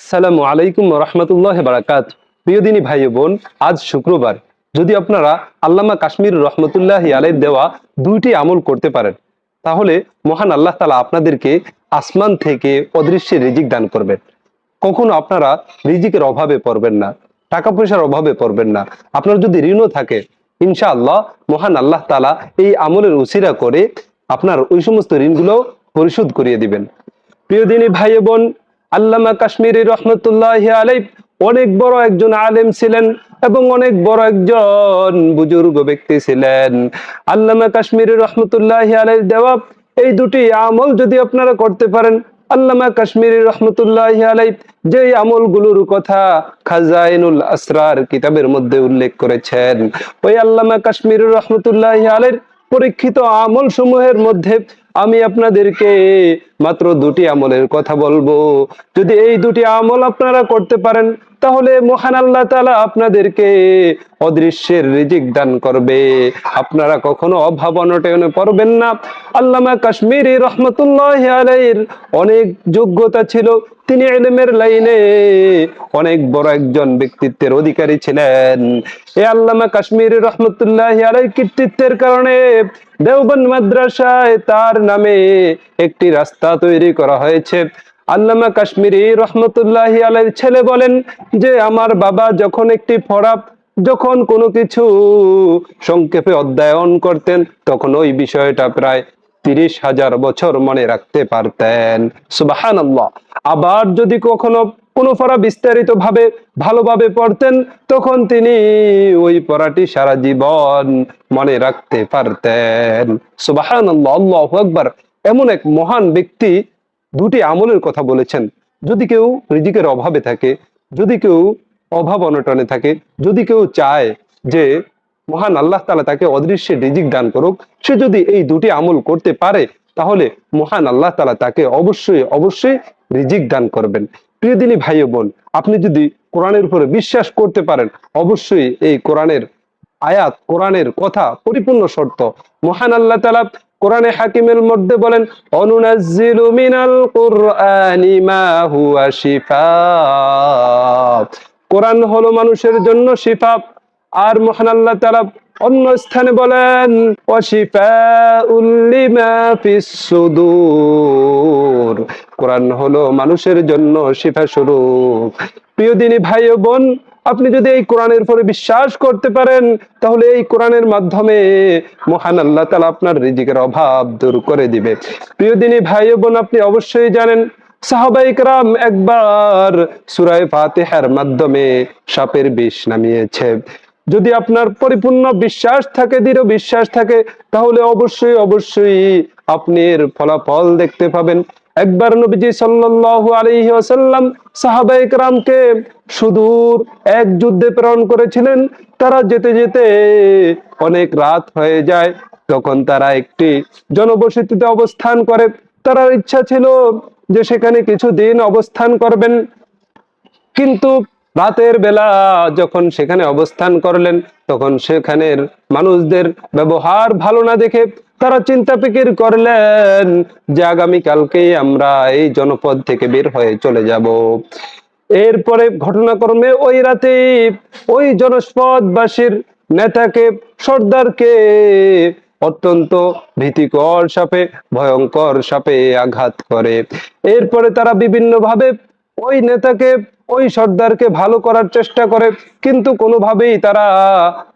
সালামু আলাইকুম রহমতুল্লাহ বারাকাত। প্রিয় দিনী ভাই বোন, আজ শুক্রবার। যদি আপনারা আল্লামা কাশ্মীর রহমতুল্লাহ আলাইর দেওয়া দুইটি আমল করতে পারেন, তাহলে মহান আল্লাহ তালা আপনাদেরকে আসমান থেকে অদৃশ্যে রিজিক দান করবেন। কখনো আপনারা রিজিকের অভাবে পড়বেন না, টাকা পয়সার অভাবে পড়বেন না। আপনার যদি ঋণও থাকে, ইনশাআল্লাহ মহান আল্লাহ তালা এই আমলের উসিরা করে আপনার ওই সমস্ত ঋণগুলো পরিশোধ করিয়ে দিবেন। প্রিয় দিনী ভাই বোন আল্লামা কাশ্মীরি রহমতুল্লাহ আলাই অনেক বড় একজন আলেম ছিলেন এবং অনেক বড় একজন বুজুর্গ ব্যক্তি ছিলেন। আল্লামা কাশ্মীরি রহমতুল্লাহ আলাই দেওয়া এই দুটি আমল যদি আপনারা করতে পারেন, আল্লামা কাশ্মীরি রহমতুল্লাহ আলাই যে আমলগুলোর কথা খাজাইনুল আসরার কিতাবের মধ্যে উল্লেখ করেছেন। ওই আল্লামা কাশ্মীর রহমতুল্লাহ আলের পরীক্ষিত আমল সমূহের মধ্যে আমি আপনাদেরকে মাত্র দুটি আমলের কথা বলব। যদি এই দুটি আমল আপনারা করতে পারেন তাহলে মহান আল্লাহ তাআলা আপনাদেরকে অদৃশ্যের রিজিক দান করবে। আপনারা কখনো অভাব অনটনে পড়বেন না। আল্লামা কাশ্মীরি রহমতুল্লাহ আলাইহির অনেক যোগ্যতা ছিল। তিনি এলেমের লাইনে অনেক বড় একজন ব্যক্তিত্বের অধিকারী ছিলেন। এ আল্লামা কাশ্মীর রহমতুল্লাহ আলাই কৃতিত্বের কারণে দেওবন্দ মাদ্রাসায় তার নামে একটি রাস্তা তৈরি করা হয়েছে। আল্লামা কাশ্মীরি রহমতুল্লাহ আলাইর ছেলে বলেন যে, আমার বাবা যখন একটি ফরাব, যখন কোনো কিছু সংক্ষেপে অধ্যয়ন করতেন, তখন ওই বিষয়টা প্রায় তিরিশ হাজার বছর মনে রাখতে পারতেন। সুবাহান আবার যদি কখনো কোনো পড়া বিস্তারিত ভাবে ভালোভাবে পড়তেন, তখন তিনি ওই পড়াটি সারা জীবন মনে রাখতে পারতেন। সুবাহান আল্লাহ আকবার। এমন এক মহান ব্যক্তি দুটি আমলের কথা বলেছেন। যদি কেউ রিজিকের অভাবে থাকে, যদি কেউ অভাব অনটনে থাকে, যদি কেউ চায় যে মহান আল্লাহ তালা তাকে অদৃশ্যে রিজিক দান করুক, সে যদি এই দুটি আমল করতে পারে, তাহলে মহান আল্লাহ তালা তাকে অবশ্যই অবশ্যই রিজিক দান করবেন। প্রিয় দিনী ভাই বোন, আপনি যদি কোরআনের উপরে বিশ্বাস করতে পারেন, অবশ্যই এই কোরআনের আয়াত, কোরআনের কথা পরিপূর্ণ শর্ত। মহান আল্লাহ তালা কোরআনে হাকিমের মধ্যে বলেন, অনুনাজ্জিলু মিনাল কুরআনি মা হুয়া শিফা। কোরআন হলো মানুষের জন্য শিফা। আর মহান আল্লাহ তাআলা অন্য স্থানে বলেন ওয়াশিফাউল লিমা ফিস সুদূর। কোরআন হলো মানুষের জন্য শিফা স্বরূপ। প্রিয় দিনী ভাই ও বোন আপনি যদি এই কোরআনের উপরে বিশ্বাস করতে পারেন, তাহলে এই কোরআনের মাধ্যমে মহান আল্লাহ তালা আপনার রিজিকের অভাব দূর করে দিবে। প্রিয় দিনী ভাই বোন, আপনি অবশ্যই জানেন সাহাবাইকরাম একবার সুরায় ফাতেহার মাধ্যমে সাপের বিষ নামিয়েছে। যদি আপনার পরিপূর্ণ বিশ্বাস থাকে, দৃঢ় বিশ্বাস থাকে, তাহলে অবশ্যই অবশ্যই আপনি এর ফলাফল দেখতে পাবেন। একবার নবীজি সাল্লাল্লাহু আলাইহি ওয়াসাল্লাম সাহাবায়ে কেরামকে সুদূর এক যুদ্ধে প্রেরণ করেছিলেন। তারা যেতে যেতে অনেক রাত হয়ে যায়। তখন তারা একটি জনবসতিতে অবস্থান করে। তারা ইচ্ছা ছিল যে সেখানে কিছু দিন অবস্থান করবেন। কিন্তু রাতের বেলা যখন সেখানে অবস্থান করলেন, তখন সেখানের মানুষদের ব্যবহার ভালো না দেখে তারা চিন্তা ফিকির করলেন যে আগামীকালকে আমরা এই জনপদ থেকে বের হয়ে চলে যাব। এরপরে ঘটনাক্রমে ওই রাতে ওই জনপদবাসীর নেতাকে, সর্দারকে অত্যন্ত ভীতিকর সাপে, ভয়ঙ্কর সাপে আঘাত করে। এরপরে তারা বিভিন্নভাবে ওই নেতাকে ওই সর্দারকে ভালো করার চেষ্টা করে, কিন্তু কোনোভাবেই তারা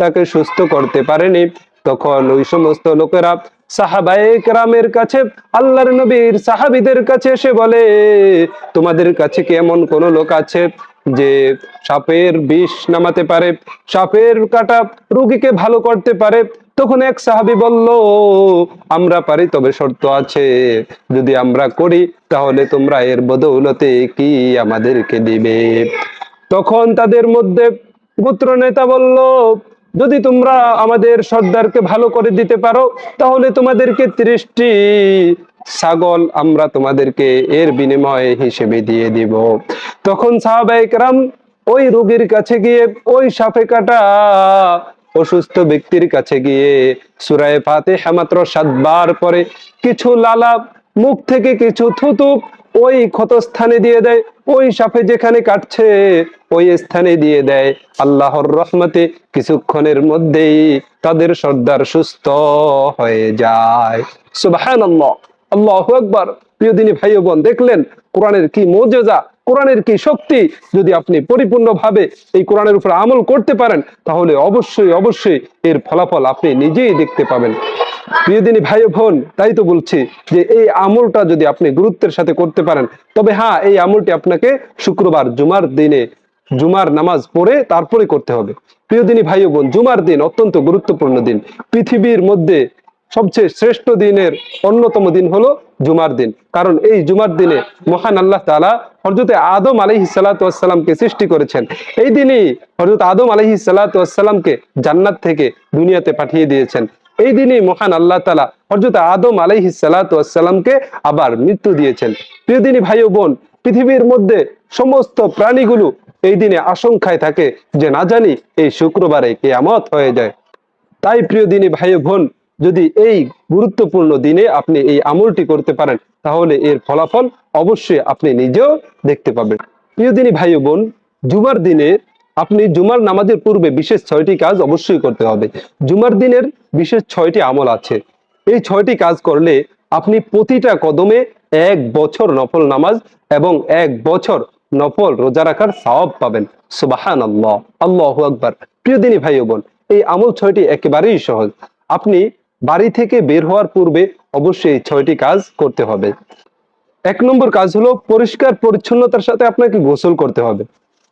তাকে সুস্থ করতে পারেনি। তখন ওই সমস্ত লোকেরা সাহাবায়ে কেরামের কাছে, আল্লাহর নবীর সাহাবিদের কাছে এসে বলে, তোমাদের কাছে কি এমন কোন লোক আছে যে সাপের বিষ নামাতে পারে, সাপের কাটা রুগীকে ভালো করতে পারে তখন এক সাহাবি বলল, আমরা পারি, তবে শর্ত আছে। যদি আমরা করি, তাহলে তোমরা এর বদৌলতে কি আমাদেরকে দিবে? তখন তাদের মধ্যে গোত্র নেতা বলল, যদি তোমরা আমাদের সর্দারকে ভালো করে দিতে পারো, তাহলে তোমাদেরকে ত্রিশটি ছাগল আমরা তোমাদেরকে এর বিনিময়ে হিসেবে দিয়ে দিব। তখন সাহাবাইকরাম ওই রোগীর কাছে গিয়ে ওই সাপে কাটা অসুস্থ ব্যক্তির কাছে গিয়ে সুরায় ফাতে মাত্র সাতবার পরে কিছু লালা মুখ থেকে কিছু থুতু ওই ক্ষত স্থানে দিয়ে দেয়, ওই সাপে যেখানে কাটছে ওই স্থানে দিয়ে দেয়। আল্লাহর রহমতে কিছুক্ষণের মধ্যেই তাদের সর্দার সুস্থ হয়ে যায়। সুবাহান আল্লাহ আকবার। প্রিয় দিনী ভাই বোন, দেখলেন কোরআনের কি মর্যাদা কোরআনের কি শক্তি? যদি আপনি পরিপূর্ণভাবে এই কোরআনের উপর আমল করতে পারেন, তাহলে অবশ্যই অবশ্যই এর ফলাফল আপনি নিজেই দেখতে পাবেন। প্রিয়দিনী ভাই বোন, তাই তো বলছি যে এই আমলটা যদি আপনি গুরুত্বের সাথে করতে পারেন, তবে হ্যাঁ এই আমলটি আপনাকে শুক্রবার, জুমার দিনে, জুমার নামাজ পড়ে তারপরে করতে হবে। প্রিয়দিনী ভাই বোন, জুমার দিন অত্যন্ত গুরুত্বপূর্ণ দিন। পৃথিবীর মধ্যে সবচেয়ে শ্রেষ্ঠ দিনের অন্যতম দিন হলো জুমার দিন। কারণ এই জুমার দিনে মহান আল্লাহ তালা হরজতে আদম আলহি সালাতামকে সৃষ্টি করেছেন। এই দিনই হরজত আদম আলহি সালাতামকে জান্নাত থেকে দুনিয়াতে পাঠিয়ে দিয়েছেন। এই দিনই মহান আল্লাহ তালা হরজত আদম আলহি সালাতামকে আবার মৃত্যু দিয়েছেন। প্রিয় দিনী ভাই ও বোন, পৃথিবীর মধ্যে সমস্ত প্রাণীগুলো এই দিনে আশঙ্কায় থাকে যে না জানি এই শুক্রবারে কেয়ামত হয়ে যায়। তাই প্রিয় দিনী ভাই বোন যদি এই গুরুত্বপূর্ণ দিনে আপনি এই আমলটি করতে পারেন, তাহলে এর ফলাফল অবশ্যই আপনি নিজেও দেখতে পাবেন। প্রিয় দিনী ভাই বোন, জুমার দিনে আপনি জুমার নামাজের পূর্বে বিশেষ ছয়টি কাজ অবশ্যই করতে হবে। জুমার দিনের বিশেষ ছয়টি আমল আছে। এই ছয়টি কাজ করলে আপনি প্রতিটা কদমে এক বছর নফল নামাজ এবং এক বছর নফল রোজা রাখার সওয়াব পাবেন। সুবাহান আল্লাহ আল্লাহ আকবার। প্রিয় দিনী ভাই বোন, এই আমল ছয়টি একেবারেই সহজ। আপনি বাড়ি থেকে বের হওয়ার পূর্বে অবশ্যই ছয়টি কাজ করতে হবে। এক নম্বর কাজ হলো পরিষ্কার পরিচ্ছন্নতার সাথে আপনাকে গোসল করতে হবে।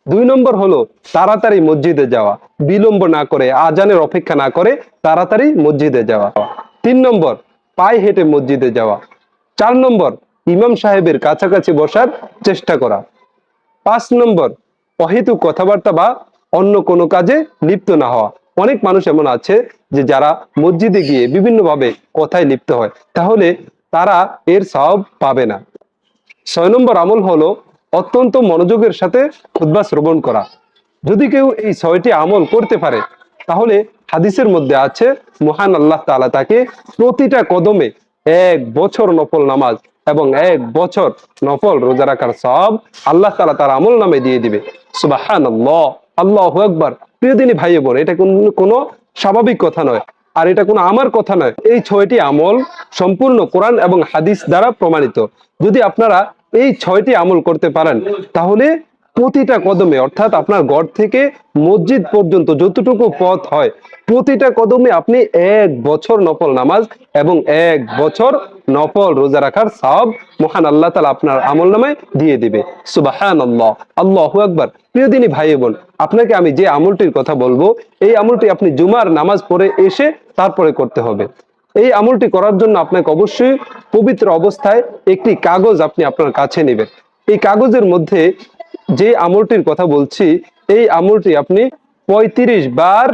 দুই নম্বর হলো তাড়াতাড়ি মসজিদে যাওয়া। বিলম্ব না করে, আজানের অপেক্ষা না করে তাড়াতাড়ি মসজিদে যাওয়া। তিন নম্বর, পায়ে হেঁটে মসজিদে যাওয়া। চার নম্বর, ইমাম সাহেবের কাছাকাছি বসার চেষ্টা করা। পাঁচ নম্বর অহেতু কথাবার্তা বা অন্য কোনো কাজে লিপ্ত না হওয়া। অনেক মানুষ এমন আছে যে যারা মসজিদে গিয়ে বিভিন্নভাবে কথায় লিপ্ত হয়, তাহলে তারা এর সব পাবে না। ছয় নম্বর আমল হলো অত্যন্ত মনোযোগের সাথে খুদ্া শ্রবণ করা। যদি কেউ এই ছয়টি আমল করতে পারে, তাহলে হাদিসের মধ্যে আছে, মহান আল্লাহ তাআলা তাকে প্রতিটা কদমে এক বছর নফল নামাজ এবং এক বছর নফল রোজা রাখার সব আল্লাহ তালা তার আমল নামে দিয়ে দিবে। সুবাহান আল্লাহ আল্লাহ আকবার। প্রিয় দিনী ভাই বোন এটা কোনো স্বাভাবিক কথা নয়, আর এটা কোনো আমার কথা নয়। এই ছয়টি আমল সম্পূর্ণ কোরআন এবং হাদিস দ্বারা প্রমাণিত। যদি আপনারা এই ছয়টি আমল করতে পারেন, তাহলে প্রতিটা কদমে, অর্থাৎ আপনার ঘর থেকে মসজিদ পর্যন্ত যতটুকু পথ হয়, প্রতিটা কদমে আপনি এক বছর নফল নামাজ এবং এক বছর নফল রোজা রাখার সব মহান আল্লাহ তালা আপনার আমল নামায় দিয়ে দিবে। সুবাহান আল্লাহ আল্লাহ আকবর। প্রিয় দিনী ভাই বোন আপনাকে আমি যে আমলটির কথা বলব, এই আমলটি আপনি জুমার নামাজ পড়ে এসে তারপরে করতে হবে। এই আমলটি করার জন্য আপনাকে অবশ্যই পবিত্র অবস্থায় একটি কাগজ আপনি আপনার কাছে নেবেন। এই কাগজের মধ্যে যে আমলটির কথা বলছি, এই আমলটি আপনি ৩৫ বার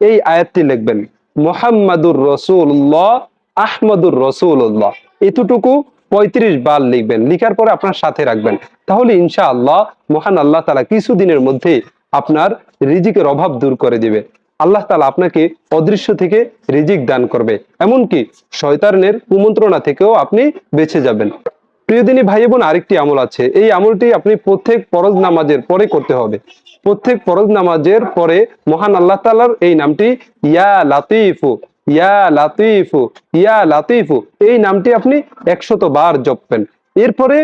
এই আয়াতটি লিখবেন। মোহাম্মদুর রসুল্লাহ আহমদুর রসুল্লাহ এতটুকু ৩৫ বার লিখবেন। লিখার পরে আপনার সাথে রাখবেন। তাহলে ইনশা আল্লাহ মহান আল্লাহ তালা কিছুদিনের মধ্যে আপনার রিজিকের অভাব দূর করে দিবে। আল্লাহ তালা আপনাকে অদৃশ্য থেকে রিজিক দান করবে। এমনকি শয়তানের কুমন্ত্রণা থেকেও আপনি বেঁচে যাবেন। প্রিয়দিনী ভাই বোন, আরেকটি আমল আছে। এই আমলটি আপনি প্রত্যেক ফরজ নামাজের পরে করতে হবে। প্রত্যেক ফরজ নামাজের পরে মহান আল্লাহ তালার এই নামটি ইয়া লাতিফু ইয়া লাতিফু ইয়া লাতিফু, এই নামটি আপনি একশত বার জপবেন। এরপরে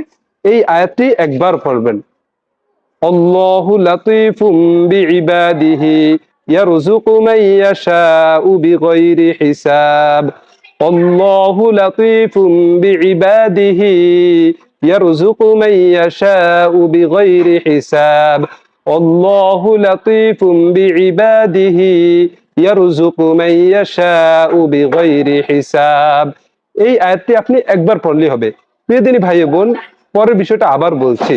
এই আয়াতটি একবার পড়বেন। আল্লাহু লাতিফুম বিইবাদিহি, ইয়ারযুকু মান ইয়াশাউ বিগাইরি হিসাব। আল্লাহু লাতিফুম বিইবাদিহি, ইয়ারযুকু মান ইয়াশাউ বিগাইরি হিসাব। আল্লাহু লাতিফুম বিইবাদিহি, ইয়ারযুকু মান ইয়াশাউ বিগাইরি হিসাব। এই আয়াতটি আপনি একবার পড়লে হবে। প্রিয় দিনী ভাই বোন, পরের বিষয়টা আবার বলছি।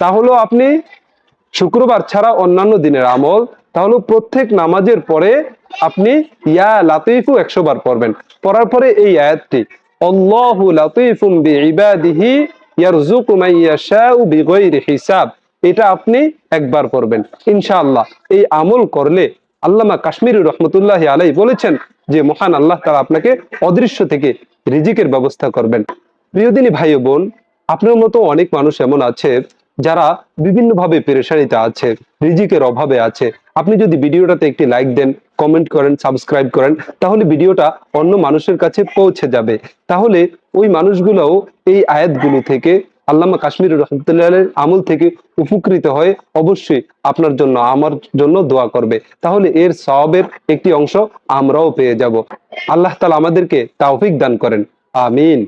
তা হলো আপনি শুক্রবার ছাড়া অন্যান্য দিনের আমল, তাহলে প্রত্যেক নামাজের পরে আপনি ইয়া লাতিফু একশো বার পড়বেন। পড়ার পরে এই আয়াতটি এটা আপনি একবার ইনশাআল্লাহ। এই আমল করলে আল্লামা কাশ্মীর রহমতুল্লাহ আলাই বলেছেন যে, মহান আল্লাহ তাআলা আপনাকে অদৃশ্য থেকে রিজিকের ব্যবস্থা করবেন। প্রিয়দিনী ভাই বোন, আপনার মতো অনেক মানুষ এমন আছে যারা বিভিন্নভাবে পেরেশানিতে আছে, রিজিকের অভাবে আছে, আপনি যদি ভিডিওটাতে একটি লাইক দেন কমেন্ট করেন সাবস্ক্রাইব করেন, তাহলে ভিডিওটা অন্য মানুষের কাছে পৌঁছে যাবে। তাহলে ওই মানুষগুলোও এই আয়াতগুলো থেকে আল্লামা কাশ্মীর রহমতুল্লাহ আমল থেকে উপকৃত হয়ে অবশ্যই আপনার জন্য, আমার জন্য দোয়া করবে। তাহলে এর সবের একটি অংশ আমরাও পেয়ে যাব। আল্লাহ তালা আমাদেরকে তাওফিক দান করেন। আমিন।